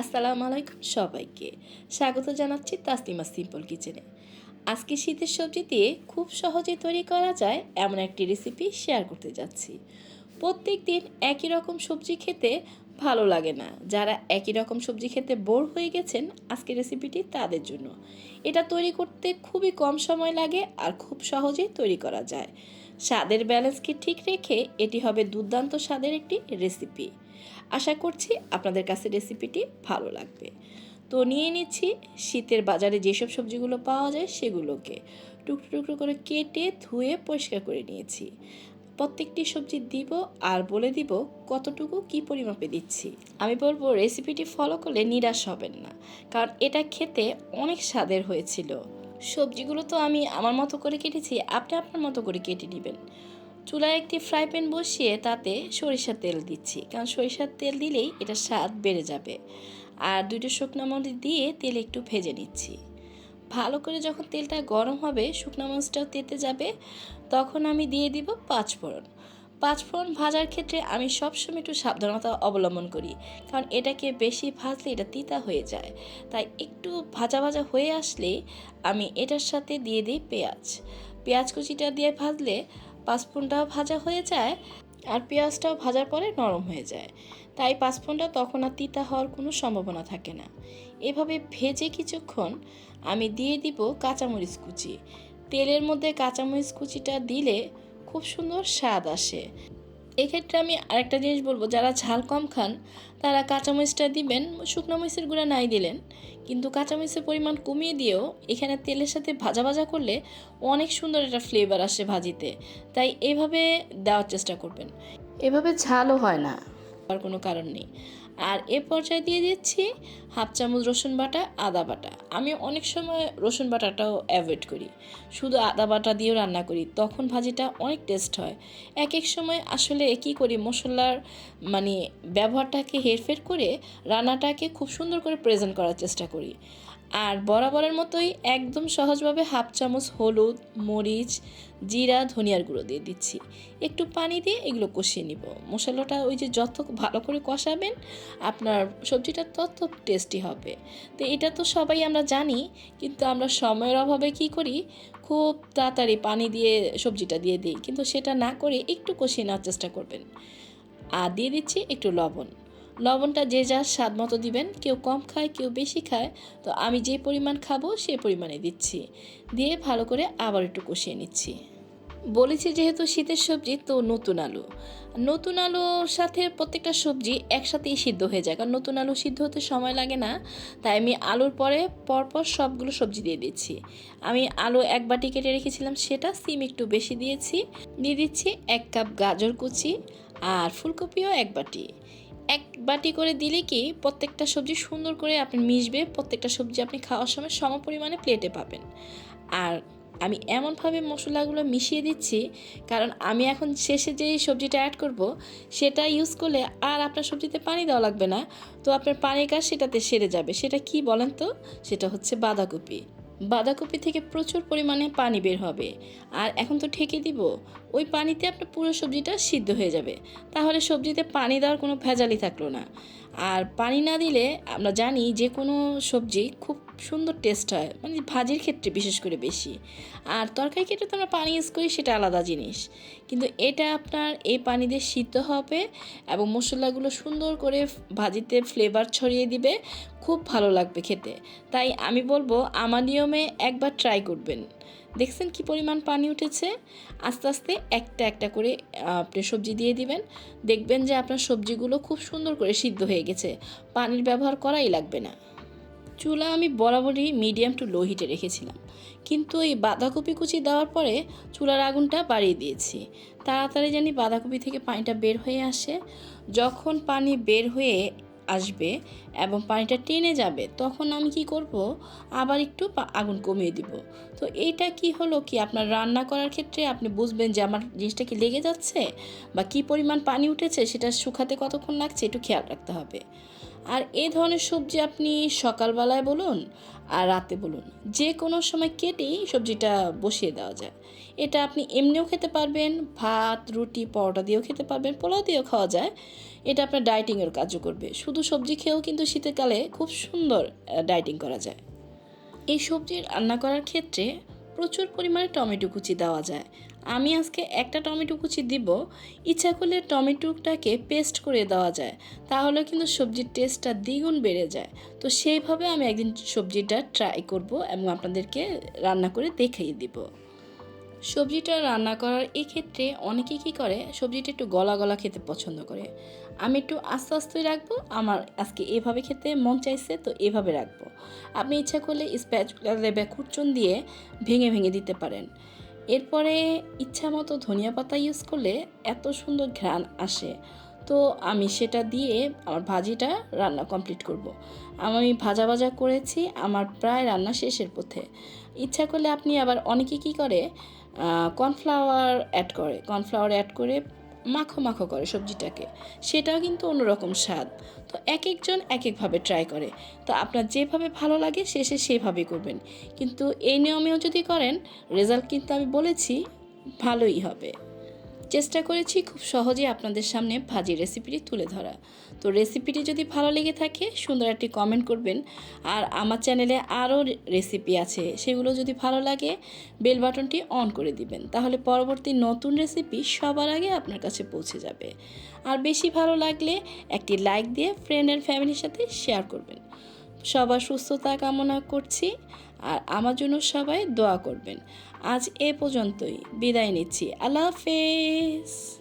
আসসালামু আলাইকুম সবাইকে। স্বাগত জানাচ্ছি তাসলিমা সিম্পল কিচেনে। আজকে শীতের সবজি দিয়ে খুব সহজে তৈরি করা যায় এমন একটি রেসিপি শেয়ার করতে যাচ্ছি। প্রত্যেক দিন একই রকম সবজি খেতে ভালো লাগে না। যারা একই রকম সবজি খেতে বোর হয়ে গেছেন আজকের রেসিপিটি তাদের জন্য। এটা তৈরি করতে খুবই কম সময় লাগে আর খুব সহজেই তৈরি করা যায়। স্বাদের ব্যালেন্সকে ঠিক রেখে এটি হবে দুর্দান্ত স্বাদের একটি রেসিপি আশা করছি আপনাদের কাছে রেসিপিটি ভালো লাগবে। তো নিয়ে নিচ্ছি শীতের বাজারে যেসব সবজিগুলো পাওয়া যায় সেগুলোকে। টুকরো টুকরো করে কেটে ধুয়ে পরিষ্কার করে নিয়েছি। প্রত্যেকটি সবজি দিব আর বলে দিব কতটুকু কি পরিমাপে দিচ্ছি। আমি বলব রেসিপিটি ফলো করলে নিরাশ হবেন না। কারণ এটা খেতে অনেক স্বাদের হয়েছিল। সবজিগুলো তো আমি আমার মতো করে কেটেছি, আপনি আপনার মতো করে কেটে নেবেন। চুলায় একটি ফ্রাই প্যান বসিয়ে তাতে সরিষার তেল দিচ্ছি, কারণ সরিষার তেল দিলেই এটা স্বাদ বেড়ে যাবে। আর দুইটা শুকনো মরিচ দিয়ে তেল একটু ভেজে নিচ্ছি। ভালো করে যখন তেলটা গরম হবে, শুকনো মরিচটাও তেতে যাবে, তখন আমি দিয়ে দিব পাঁচ ফোড়ন পাঁচ ফোড়ন ভাজার ক্ষেত্রে আমি সবসময় একটু সাবধানতা অবলম্বন করি, কারণ এটাকে বেশি ভাজলে এটা তিতা হয়ে যায়। তাই একটু ভাজা ভাজা হয়ে আসলে আমি এটার সাথে দিয়ে দিই পেঁয়াজ। পেঁয়াজ কুচিটা দিয়ে ভাজলে পাঁচফোড়নটাও ভাজা হয়ে যায় আর পেঁয়াজটাও ভাজার পরে নরম হয়ে যায়। তাই পাঁচফোড়নটা তখন আর তিতা হওয়ার কোনো সম্ভাবনা থাকে না। এভাবে ভেজে কিছুক্ষণ আমি দিয়ে দিব কাঁচামরিচ কুচি। তেলের মধ্যে কাঁচামরিচ কুচিটা দিলে খুব সুন্দর স্বাদ আসে। এক্ষেত্রে আমি আরেকটা জিনিস বলব যারা ঝাল কম খান তারা কাঁচামরিচটা দিবেন শুকনো মরিচের গুঁড়া নাই দিলেন। কিন্তু কাঁচামরিচের পরিমাণ কমিয়ে দিয়েও এখানে তেলের সাথে ভাজা ভাজা করলে অনেক সুন্দর একটা ফ্লেভার আসে ভাজিতে। তাই এভাবে দেওয়ার চেষ্টা করবেন। এভাবে ঝালও হয় না। আর কোনো কারণ নেই। আর এ পর্যায়ে দিয়ে দিচ্ছি হাফ চামচ রসুন বাটা, আদা বাটা। আমি অনেক সময় রসুন বাটাটাও অ্যাভয়েড করি। শুধু আদা বাটা দিয়েও রান্না করি, তখন ভাজিটা অনেক টেস্ট হয়। এক এক সময় আসলে কী করি, মশলার মানে ব্যবহারটাকে হেরফের করে রান্নাটাকে খুব সুন্দর করে প্রেজেন্ট করার চেষ্টা করি। আর বরাবরের মতোই একদম সহজভাবে হাফ চামচ হলুদ, মরিচ, জিরা, ধনিয়ার গুঁড়ো দিয়ে দিচ্ছি। একটু পানি দিয়ে এগুলো কষিয়ে নিব। মশলাটা ওই যে যত ভালো করে কষাবেন, আপনার সবজিটা তত টেস্টি হবে। তো এটা তো সবাই আমরা জানি, কিন্তু আমরা সময়ের অভাবে কি করি? খুব তাড়াতাড়ি পানি দিয়ে সবজিটা দিয়ে দিই। কিন্তু সেটা না করে একটু কষিয়ে নেওয়ার চেষ্টা করবেন। আর দিয়ে দিচ্ছি একটু লবণ। লবণটা যে যার স্বাদ মতো দিবেন। কেউ কম খায়, কেউ বেশি খায়। তো আমি যে পরিমাণ খাব, সে পরিমাণে দিচ্ছি। দিয়ে ভালো করে আবার একটু কষিয়ে নিচ্ছি। বলেছি যেহেতু শীতের সবজি, তো নতুন আলু। নতুন আলুর সাথে প্রত্যেকটা সবজি একসাথেই সিদ্ধ হয়ে যায়। কারণ নতুন আলু সিদ্ধ হতে সময় লাগে না। তাই আমি আলুর পরে পরপর সবগুলো সবজি দিয়ে দিচ্ছি। আমি আলু এক বাটি কেটে রেখেছিলাম, সেটা সিম একটু বেশি দিয়েছি। দিয়ে দিচ্ছি এক কাপ গাজর কুচি আর ফুলকপিও এক বাটি। এক বাটি করে দিলে কি প্রত্যেকটা সবজি সুন্দর করে আপনি মিশবে, প্রত্যেকটা সবজি আপনি খাওয়ার সময় সম পরিমাণে প্লেটে পাবেন। আর আমি এমনভাবে মশলাগুলো মিশিয়ে দিচ্ছি, কারণ আমি এখন শেষে যেই সবজিটা অ্যাড করব, সেটা ইউজ করলে আর আপনার সবজিতে পানি দেওয়া লাগবে না। তো আপনার পানির কাজ সেটাতে সেরে যাবে। সেটা কি বলেন তো? সেটা হচ্ছে বাঁধাকপি। বাঁধাকপি থেকে প্রচুর পরিমাণে পানি বের হবে। আর এখন তো ঠেকে দিব। ওই পানিতে আপনার পুরো সবজিটা সিদ্ধ হয়ে যাবে। তাহলে সবজিতে পানি দেওয়ার কোনো ভেজালই থাকল না। আর পানি না দিলে আমরা জানি যে কোনো সবজি খুব সুন্দর টেস্ট হয় মানে ভাজির ক্ষেত্রে বিশেষ করে বেশি। আর তরকারি ক্ষেত্রে তো আমরা পানি ইউজ করি, সেটা আলাদা জিনিস। কিন্তু এটা আপনার এই পানি দিয়ে সিদ্ধ হবে এবং মশলাগুলো সুন্দর করে ভাজিতে ফ্লেভার ছড়িয়ে দিবে, খুব ভালো লাগবে খেতে। তাই আমি বলব, আমার নিয়মে একবার ট্রাই করবেন। দেখছেন কি পরিমাণ পানি উঠেছে? আস্তে আস্তে একটা একটা করে, আপনি সবজি দিয়ে দিবেন। দেখবেন যে আপনার সবজিগুলো খুব সুন্দর করে সিদ্ধ হয়ে গেছে। পানির ব্যবহার করাই লাগবে না। চুলা আমি বরাবরই মিডিয়াম টু লো হিটে রেখেছিলাম। কিন্তু এই বাঁধাকপি কুচি দেওয়ার পরে চুলার আগুনটা বাড়িয়ে দিয়েছি। তাড়াতাড়ি জানি বাঁধাকপি থেকে পানিটা বের হয়ে আসে। যখন পানি বের হয়ে আসবে এবং পানিটা টেনে যাবে, তখন আমি কি করব? আবার একটু আগুন কমিয়ে দিব। তো এইটা কি হলো কি আপনার রান্না করার ক্ষেত্রে আপনি বুঝবেন যে আমার জিনিসটা কি লেগে যাচ্ছে বা কি পরিমাণ পানি উঠেছে সেটা শুকাতে কতক্ষণ লাগছে একটু খেয়াল রাখতে হবে। আর এই ধরনের সবজি আপনি সকালবেলায় বলুন আর রাতে বলুন, যে কোনো সময় কেটেই সবজিটা বসিয়ে দেওয়া যায়। এটা আপনি এমনিও খেতে পারবেন, ভাত, রুটি, পরোটা দিয়েও খেতে পারবেন, পোলাও দিয়েও খাওয়া যায়। এটা আপনার ডায়েটিংয়ের কাজও করবে। শুধু সবজি খেয়েও কিন্তু শীতকালে খুব সুন্দর ডায়েটিং করা যায়। এই সবজি রান্না করার ক্ষেত্রে প্রচুর পরিমাণে টমেটো কুচি দেওয়া যায়। আমি আজকে একটা টমেটো কুচি দিব। ইচ্ছা করলে টমেটোটাকে পেস্ট করে দেওয়া যায়। তাহলে কিন্তু সবজির টেস্টটা দ্বিগুণ বেড়ে যায়। তো সেইভাবে আমি একদিন সবজিটা ট্রাই করব এবং আপনাদেরকে রান্না করে দেখিয়ে দিব। সবজিটা রান্না করার এক্ষেত্রে অনেকে কি করে, সবজিটা একটু গলা গলা খেতে পছন্দ করে। আমি একটু আস্তে আস্তেই রাখব, আমার আজকে এভাবে খেতে মন চাইছে, তো এভাবে রাখব। আপনি ইচ্ছা করলে স্প্যাচুলা, লেবে খুরচুন দিয়ে ভেঙে ভেঙে দিতে পারেন। এরপরে ইচ্ছা মতো ধনিয়া পাতা ইউজ করলে এত সুন্দর ঘ্রাণ আসে। তো আমি সেটা দিয়ে আমার ভাজিটা রান্না কমপ্লিট করব। আমি ভাজা ভাজা করেছি, আমার প্রায় রান্না শেষের পথে। ইচ্ছা করলে আপনি আবার অনেকে কী করে কর্নফ্লাওয়ার অ্যাড করে। কর্নফ্লাওয়ার অ্যাড করে মাখো মাখো করে সবজিটাকে। সেটাও কিন্তু অন্যরকম স্বাদ। তো এক একজন এক একভাবে ট্রাই করে। তো আপনার যেভাবে ভালো লাগে শেষে সেভাবেই করবেন। কিন্তু এই নিয়মেও যদি করেন রেজাল্ট কিন্তু আমি বলেছি, ভালোই হবে। চেষ্টা করেছি খুব সহজেই আপনাদের সামনে ভাজি রেসিপিটি তুলে ধরা। তো রেসিপিটি যদি ভালো লেগে থাকে, সুন্দর একটি কমেন্ট করবেন। আর আমার চ্যানেলে আরও রেসিপি আছে, সেগুলো যদি ভালো লাগে বেল বাটনটি অন করে দিবেন। তাহলে পরবর্তী নতুন রেসিপি সবার আগে আপনার কাছে পৌঁছে যাবে। আর বেশি ভালো লাগলে একটি লাইক দিয়ে ফ্রেন্ড অ্যান্ড ফ্যামিলির সাথে শেয়ার করবেন। সবার সুস্থতা কামনা করছি। আর আমার জন্য সবাই দোয়া করবেন। আজ এ পর্যন্তই। বিদায় নিচ্ছি। আল্লাহ হাফেজ।